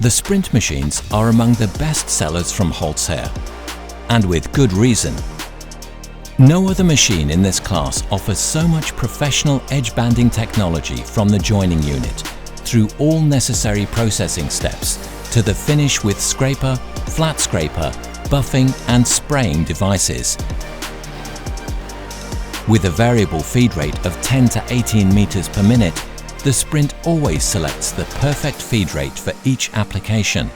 The Sprint machines are among the best sellers from Holzherr, and with good reason. No other machine in this class offers so much professional edge banding technology from the joining unit through all necessary processing steps to the finish with scraper, flat scraper, buffing and spraying devices. With a variable feed rate of 10 to 18 meters per minute, the Sprint always selects the perfect feed rate for each application.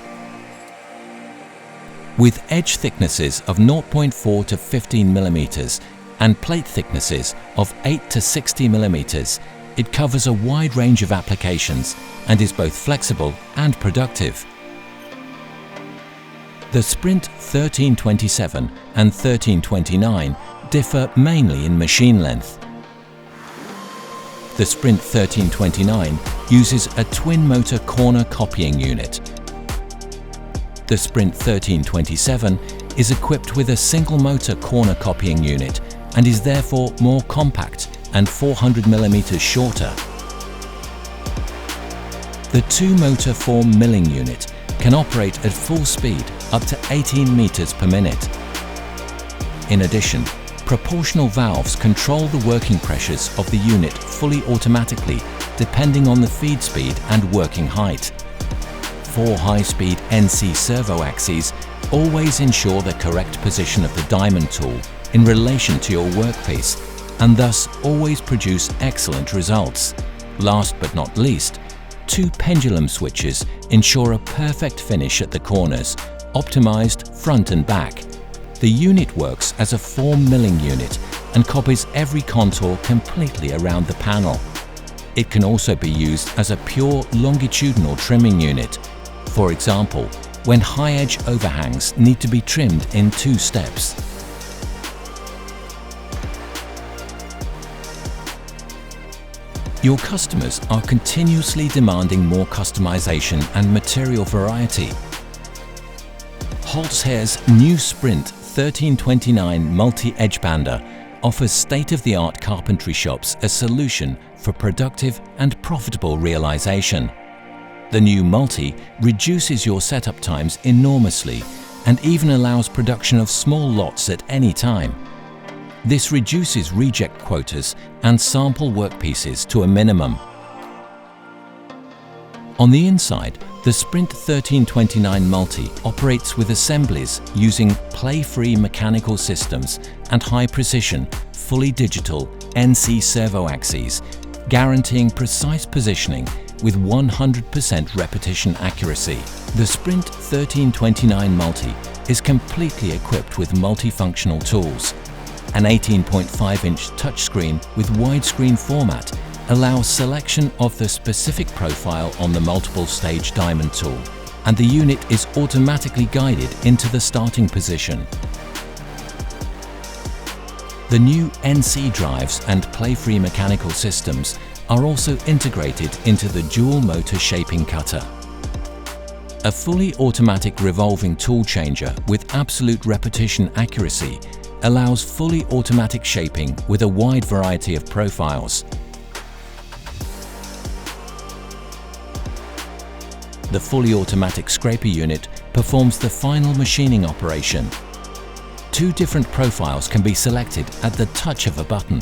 With edge thicknesses of 0.4 to 15 millimeters and plate thicknesses of 8 to 60 millimeters, it covers a wide range of applications and is both flexible and productive. The Sprint 1327 and 1329 differ mainly in machine length. The Sprint 1329 uses a twin-motor corner copying unit. The Sprint 1327 is equipped with a single-motor corner copying unit and is therefore more compact and 400 mm shorter. The two-motor form milling unit can operate at full speed up to 18 meters per minute. In addition, proportional valves control the working pressures of the unit fully automatically depending on the feed speed and working height. Four high-speed NC servo axes always ensure the correct position of the diamond tool in relation to your workpiece and thus always produce excellent results. Last but not least, two pendulum switches ensure a perfect finish at the corners, optimized front and back. The unit works as a form milling unit and copies every contour completely around the panel. It can also be used as a pure longitudinal trimming unit. For example, when high edge overhangs need to be trimmed in two steps. Your customers are continuously demanding more customization and material variety. Holzherr's new Sprint 1329 Multi-Edge Bander offers state-of-the-art carpentry shops a solution for productive and profitable realization. The new Multi reduces your setup times enormously and even allows production of small lots at any time. This reduces reject quotas and sample workpieces to a minimum. On the inside, the Sprint 1329 Multi operates with assemblies using play-free mechanical systems and high-precision, fully digital NC servo axes, guaranteeing precise positioning with 100% repetition accuracy. The Sprint 1329 Multi is completely equipped with multifunctional tools an 18.5-inch touchscreen with widescreen format allows selection of the specific profile on the multiple stage diamond tool and the unit is automatically guided into the starting position. The new NC drives and play-free mechanical systems are also integrated into the dual motor shaping cutter. A fully automatic revolving tool changer with absolute repetition accuracy allows fully automatic shaping with a wide variety of profiles. The fully automatic scraper unit performs the final machining operation. Two different profiles can be selected at the touch of a button.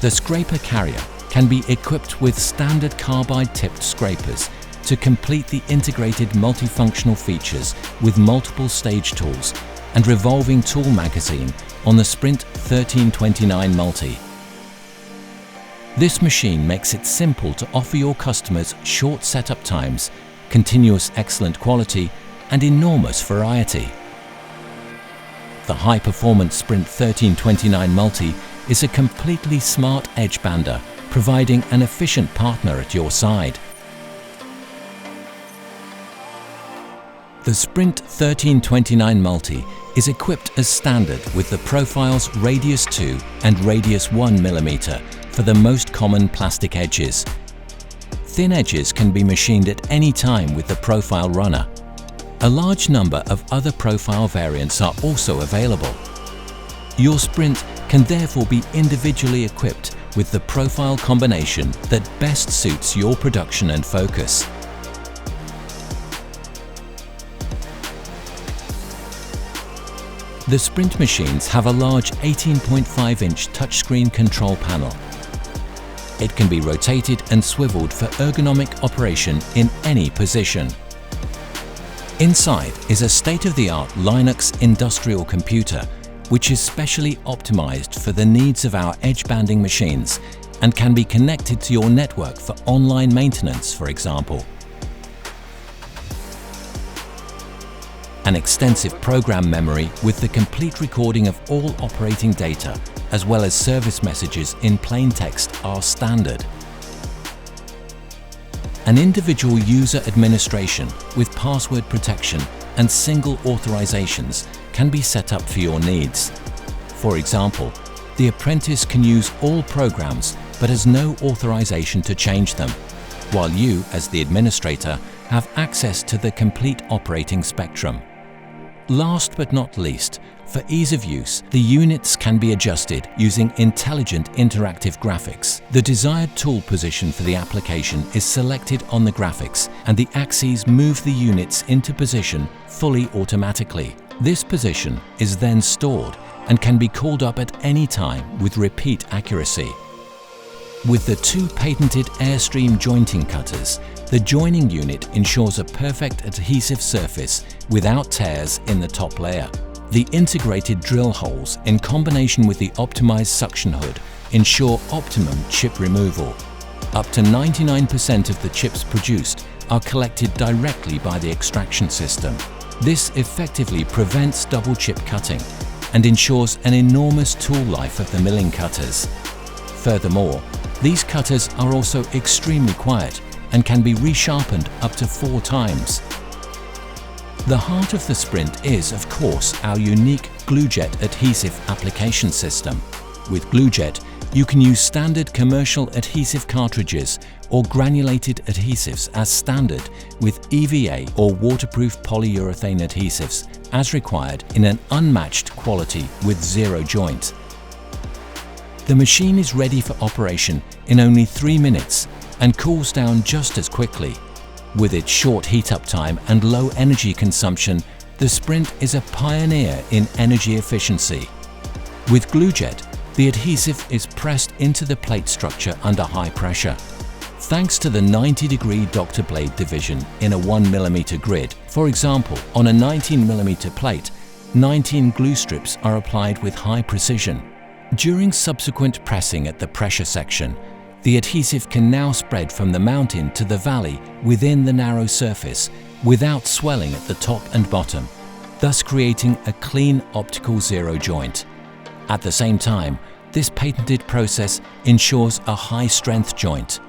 The scraper carrier can be equipped with standard carbide tipped scrapers to complete the integrated multifunctional features with multiple stage tools and revolving tool magazine on the Sprint 1329 Multi. This machine makes it simple to offer your customers short setup times, continuous excellent quality and enormous variety. The high-performance Sprint 1329 Multi is a completely smart edge bander, providing an efficient partner at your side. The Sprint 1329 Multi is equipped as standard with the profiles radius 2 and radius 1 mm for the most common plastic edges. Thin edges can be machined at any time with the profile runner. A large number of other profile variants are also available. Your Sprint can therefore be individually equipped with the profile combination that best suits your production and focus. The Sprint machines have a large 18.5-inch touchscreen control panel it can be rotated and swiveled for ergonomic operation in any position. Inside is a state-of-the-art Linux industrial computer which is specially optimized for the needs of our edge banding machines and can be connected to your network for online maintenance, for example. An extensive program memory with the complete recording of all operating data as well as service messages in plain text are standard. An individual user administration with password protection and single authorizations can be set up for your needs. For example, the apprentice can use all programs but has no authorization to change them, while you, as the administrator, have access to the complete operating spectrum. Last but not least, for ease of use, the units can be adjusted using intelligent interactive graphics. The desired tool position for the application is selected on the graphics and the axes move the units into position fully automatically. This position is then stored and can be called up at any time with repeat accuracy. With the two patented Airstream jointing cutters, the joining unit ensures a perfect adhesive surface without tears in the top layer. The integrated drill holes in combination with the optimized suction hood ensure optimum chip removal. Up to 99% of the chips produced are collected directly by the extraction system. This effectively prevents double chip cutting and ensures an enormous tool life of the milling cutters. Furthermore, these cutters are also extremely quiet and can be resharpened up to four times. The heart of the Sprint is, of course, our unique GlueJet adhesive application system. With GlueJet, you can use standard commercial adhesive cartridges or granulated adhesives as standard with EVA or waterproof polyurethane adhesives as required in an unmatched quality with zero joint. The machine is ready for operation in only three minutes and cools down just as quickly. With its short heat-up time and low energy consumption, the Sprint is a pioneer in energy efficiency. With GlueJet, the adhesive is pressed into the plate structure under high pressure. Thanks to the 90-degree doctor blade division in a 1mm grid, for example, on a 19mm plate, 19 glue strips are applied with high precision. During subsequent pressing at the pressure section, the adhesive can now spread from the mountain to the valley within the narrow surface without swelling at the top and bottom, thus creating a clean optical zero joint. At the same time, this patented process ensures a high-strength joint.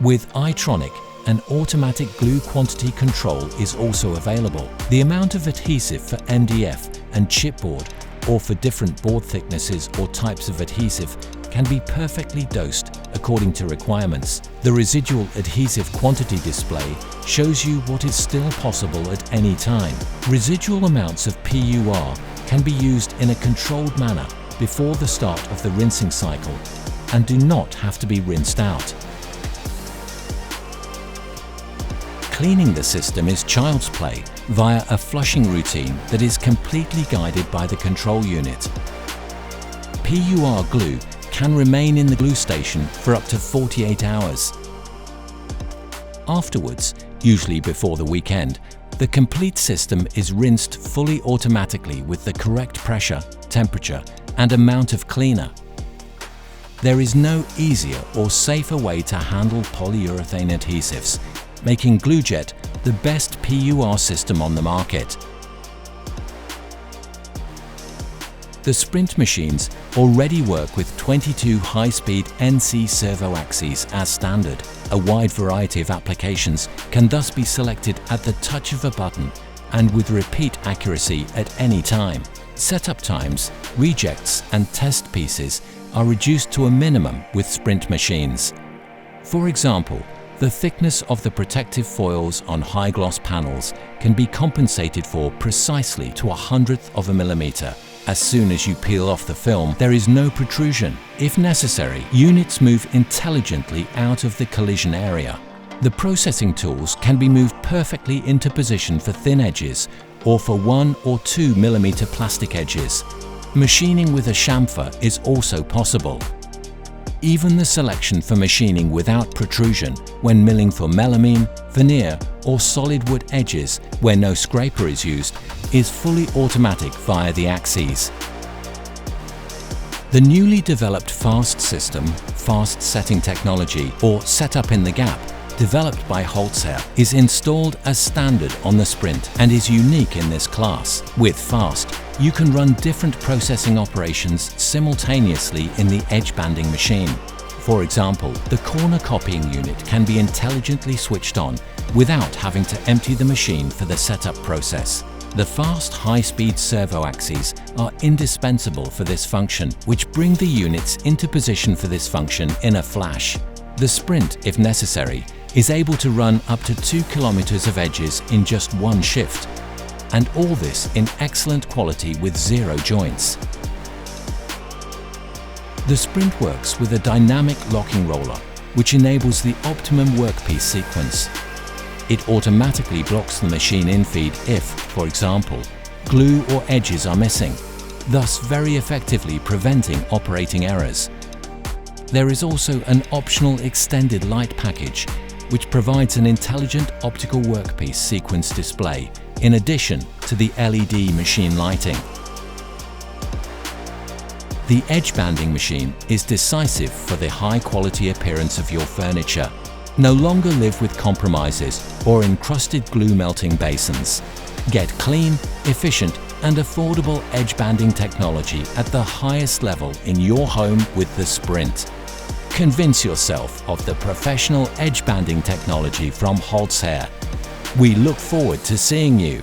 With iTronic, an automatic glue quantity control is also available. The amount of adhesive for MDF and chipboard or for different board thicknesses or types of adhesive can be perfectly dosed according to requirements. The residual adhesive quantity display shows you what is still possible at any time. Residual amounts of PUR can be used in a controlled manner before the start of the rinsing cycle and do not have to be rinsed out. Cleaning the system is child's play via a flushing routine that is completely guided by the control unit. PUR glue can remain in the glue station for up to 48 hours. Afterwards, usually before the weekend, the complete system is rinsed fully automatically with the correct pressure, temperature and amount of cleaner. There is no easier or safer way to handle polyurethane adhesives, making GlueJet the best PUR system on the market. The Sprint machines already work with 22 high-speed NC servo axes as standard. A wide variety of applications can thus be selected at the touch of a button and with repeat accuracy at any time. Setup times, rejects and test pieces are reduced to a minimum with Sprint machines. For example, the thickness of the protective foils on high-gloss panels can be compensated for precisely to a hundredth of a millimeter as soon as you peel off the film, there is no protrusion. If necessary, units move intelligently out of the collision area. The processing tools can be moved perfectly into position for thin edges or for 1 or 2 millimeter plastic edges. Machining with a chamfer is also possible. Even the selection for machining without protrusion when milling for melamine, veneer or solid wood edges where no scraper is used is fully automatic via the axes. The newly developed FAST system, Fast Setting Technology or Setup in the Gap, developed by Holzherr, is installed as standard on the Sprint and is unique in this class. With FAST, you can run different processing operations simultaneously in the edge banding machine. For example, the corner copying unit can be intelligently switched on without having to empty the machine for the setup process. The fast high-speed servo axes are indispensable for this function, which bring the units into position for this function in a flash. The Sprint, if necessary, is able to run up to 2 kilometers of edges in just one shift, and all this in excellent quality with zero joints. The Sprint works with a dynamic locking roller, which enables the optimum workpiece sequence. It automatically blocks the machine infeed if, for example, glue or edges are missing, thus very effectively preventing operating errors. There is also an optional extended light package which provides an intelligent optical workpiece sequence display in addition to the LED machine lighting. The edge banding machine is decisive for the high quality appearance of your furniture. No longer live with compromises or encrusted glue melting basins. Get clean, efficient and affordable edge banding technology at the highest level in your home with the Sprint. Convince yourself of the professional edge banding technology from Holzherr. We look forward to seeing you